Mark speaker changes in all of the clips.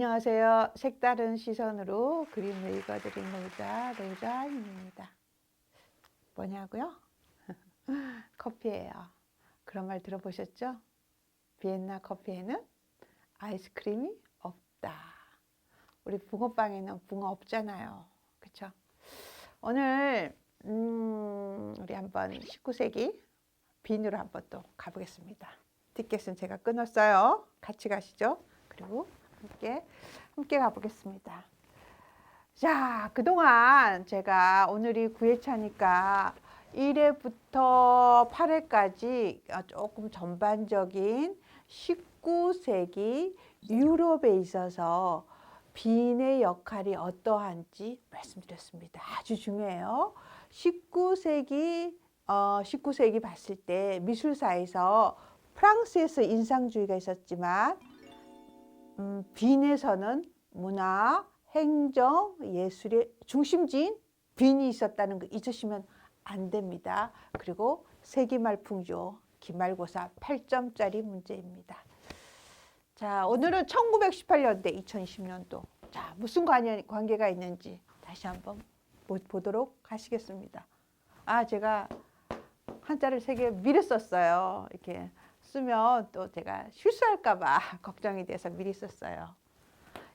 Speaker 1: 안녕하세요. 색다른 시선으로 그림을 읽어드린 노자, 노자입니다. 뭐냐고요? 커피예요. 그런 말 들어보셨죠? 비엔나 커피에는 아이스크림이 없다. 우리 붕어빵에는 붕어 없잖아요. 그쵸? 오늘, 음, 우리 한번 19세기 빈으로 한번 또 가보겠습니다. 티켓은 제가 끊었어요. 같이 가시죠. 그리고 함께 함께 가보겠습니다. 자, 그동안 제가 오늘이 9회차니까 1회부터 8회까지 조금 전반적인 19세기 유럽에 있어서 빈의 역할이 어떠한지 말씀드렸습니다. 아주 중요해요. 19세기 어, 19세기 봤을 때 미술사에서 프랑스에서 인상주의가 있었지만 음, 빈에서는 문화, 행정, 예술의 중심지인 빈이 있었다는 거 잊으시면 안 됩니다. 그리고 세기말풍조 기말고사 8점짜리 문제입니다. 자, 오늘은 1918년대, 2020년도. 자, 무슨 관여, 관계가 있는지 다시 한번 보- 보도록 하시겠습니다. 아, 제가 한자를 세 개 미리 썼어요. 이렇게 쓰면 또 제가 실수할까봐 걱정이 돼서 미리 썼어요.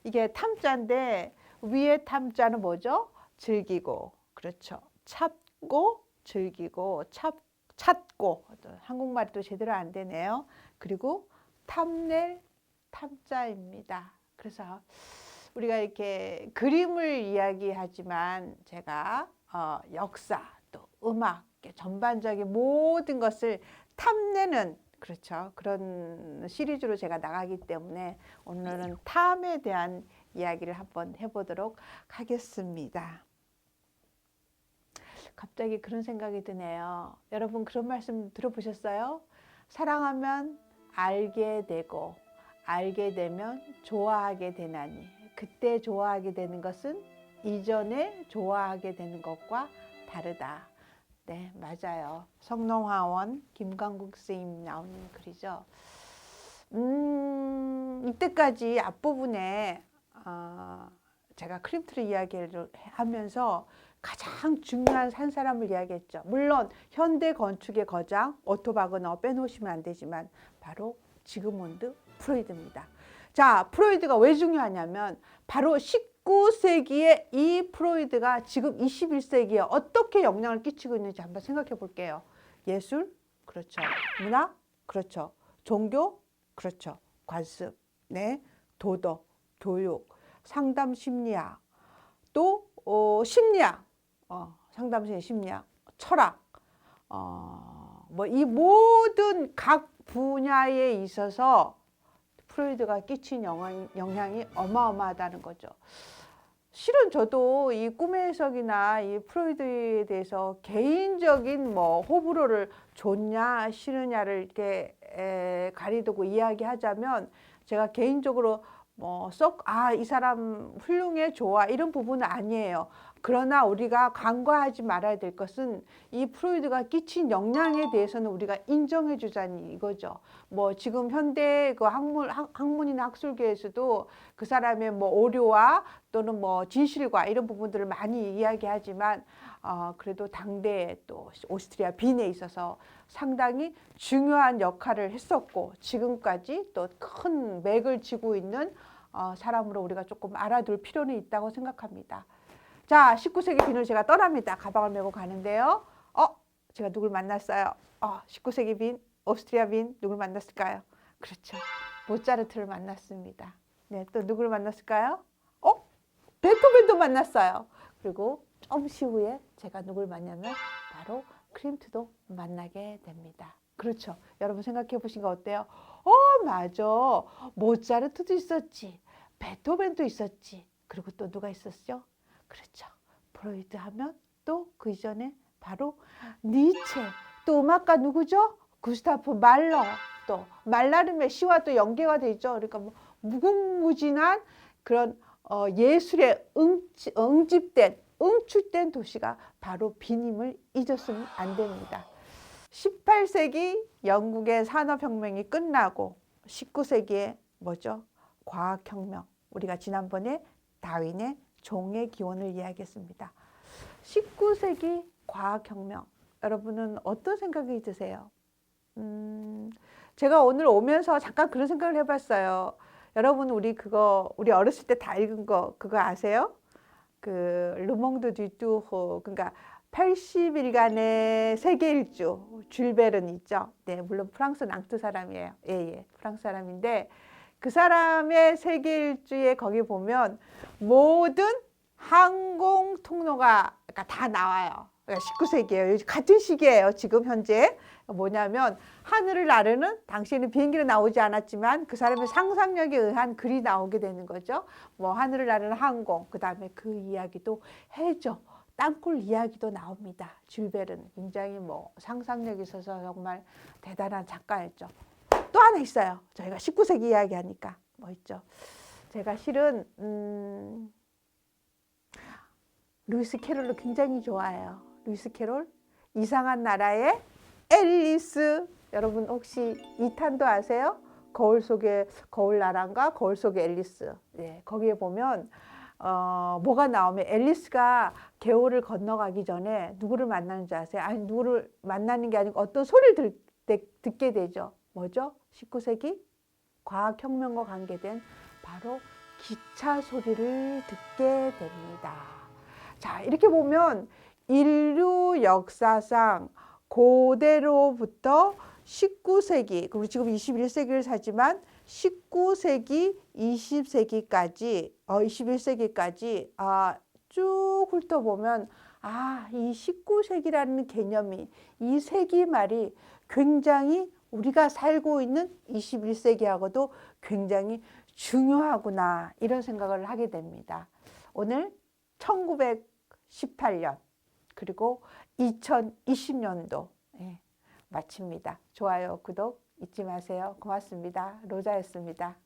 Speaker 1: 이게 탐자인데 위에 탐자는 뭐죠? 즐기고 그렇죠. 찾고 즐기고 찾, 찾고 한국말이 또 제대로 안 되네요. 그리고 탐낼 탐자입니다. 그래서 우리가 이렇게 그림을 이야기하지만 제가 어, 역사 또 음악 전반적인 모든 것을 탐내는 그렇죠. 그런 시리즈로 제가 나가기 때문에 오늘은 탐에 대한 이야기를 한번 해보도록 하겠습니다. 갑자기 그런 생각이 드네요. 여러분 그런 말씀 들어보셨어요? 사랑하면 알게 되고 알게 되면 좋아하게 되나니 그때 좋아하게 되는 것은 이전에 좋아하게 되는 것과 다르다. 네, 맞아요. 성농화원 김광국 선생님 나오는 글이죠. 음, 이때까지 앞부분에 어, 제가 크림트를 이야기를 하면서 가장 중요한 한 사람을 이야기했죠. 물론 현대 건축의 거장 오토바그너 빼놓으시면 안 되지만 바로 지그몬드 프로이드입니다. 자, 프로이드가 왜 중요하냐면 바로 19세기에 이 프로이드가 지금 21세기에 어떻게 영향을 끼치고 있는지 한번 생각해 볼게요. 예술, 그렇죠. 문학, 그렇죠. 종교, 그렇죠. 관습, 네, 도덕, 교육, 상담 심리학, 또 어, 심리학, 어, 상담 심리학, 철학, 어, 뭐 이 모든 각 분야에 있어서 프로이드가 끼친 영향, 영향이 어마어마하다는 거죠. 실은 저도 이 꿈의 해석이나 이 프로이드에 대해서 개인적인 뭐 호불호를 좋냐 싫으냐를 이렇게 에, 가리두고 이야기하자면 제가 개인적으로 뭐 썩 아 이 사람 훌륭해 좋아 이런 부분은 아니에요. 그러나 우리가 간과하지 말아야 될 것은 이 프로이드가 끼친 영향에 대해서는 우리가 인정해 주자니 이거죠. 뭐 지금 현대 그 학문 학, 학문이나 학술계에서도 그 사람의 뭐 오류와 또는 뭐 진실과 이런 부분들을 많이 이야기하지만 어, 그래도 당대 또 오스트리아 빈에 있어서 상당히 중요한 역할을 했었고 지금까지 또 큰 맥을 쥐고 있는 어, 사람으로 우리가 조금 알아둘 필요는 있다고 생각합니다. 자, 19세기 빈을 제가 떠납니다. 가방을 메고 가는데요. 어, 제가 누굴 만났어요? 어, 19세기 빈, 오스트리아 빈 누굴 만났을까요? 그렇죠. 모차르트를 만났습니다. 네, 또 누굴 만났을까요? 어, 베토벤도 만났어요. 그리고 잠시 후에 제가 누굴 만나면 바로 크림트도 만나게 됩니다. 그렇죠. 여러분 생각해 보신 거 어때요? 어, 맞아. 모차르트도 있었지. 베토벤도 있었지. 그리고 또 누가 있었죠? 그렇죠. 프로이드 하면 또 그 이전에 바로 니체. 또 음악가 누구죠? 구스타프 말러. 또 말라름의 시와 또 연계가 되죠. 그러니까 뭐 무궁무진한 그런 어, 예술에 응치, 응집된 응축된 도시가 바로 빈임을 잊었으면 안 됩니다. 18세기 영국의 산업혁명이 끝나고 19세기에 뭐죠? 과학혁명, 우리가 지난번에 다윈의 종의 기원을 이야기했습니다. 19세기 과학혁명 여러분은 어떤 생각이 드세요? 음, 제가 오늘 오면서 잠깐 그런 생각을 해봤어요. 여러분 우리 그거 우리 어렸을 때 다 읽은 거 그거 아세요? 그 르몽드 뒤뚜호 그러니까 80일간의 세계 일주 줄베른 있죠. 네, 물론 프랑스 낭트 사람이에요. 예, 예. 프랑스 사람인데 그 사람의 세계 일주에 거기 보면 모든 항공 통로가 그러니까 다 나와요. 그러니까 19세기예요. 같은 시기예요. 지금 현재 뭐냐면 하늘을 나르는 당시에는 비행기는 나오지 않았지만 그 사람의 상상력에 의한 글이 나오게 되는 거죠. 뭐 하늘을 나르는 항공, 그 다음에 그 이야기도 해저, 땅굴 이야기도 나옵니다. 줄베른 굉장히 뭐 상상력이 있어서 정말 대단한 작가였죠. 또 하나 있어요. 저희가 19세기 이야기하니까 뭐 있죠. 제가 실은 음, 루이스 캐롤을 굉장히 좋아해요. 루이스 캐롤 이상한 나라의 앨리스 여러분 혹시 이 탄도 아세요? 거울 속의 거울 나라인가 거울 속의 앨리스. 예, 거기에 보면 어, 뭐가 나오면 앨리스가 개울을 건너가기 전에 누구를 만나는 줄 아세요? 아니 누구를 만나는 게 아니고 어떤 소리를 들, 듣- 듣게 되죠. 뭐죠? 19세기 과학혁명과 관계된 바로 기차 소리를 듣게 됩니다. 자, 이렇게 보면 인류 역사상 고대로부터 19세기, 그리고 지금 21세기를 사지만 19세기, 20세기까지, 어, 21세기까지, 아, 쭉 훑어보면, 아, 이 19세기라는 개념이, 이 세기 말이 굉장히 우리가 살고 있는 21세기하고도 굉장히 중요하구나, 이런 생각을 하게 됩니다. 오늘 1918년, 그리고 2020년도, 예, 마칩니다. 좋아요, 구독 잊지 마세요. 고맙습니다. 로자였습니다.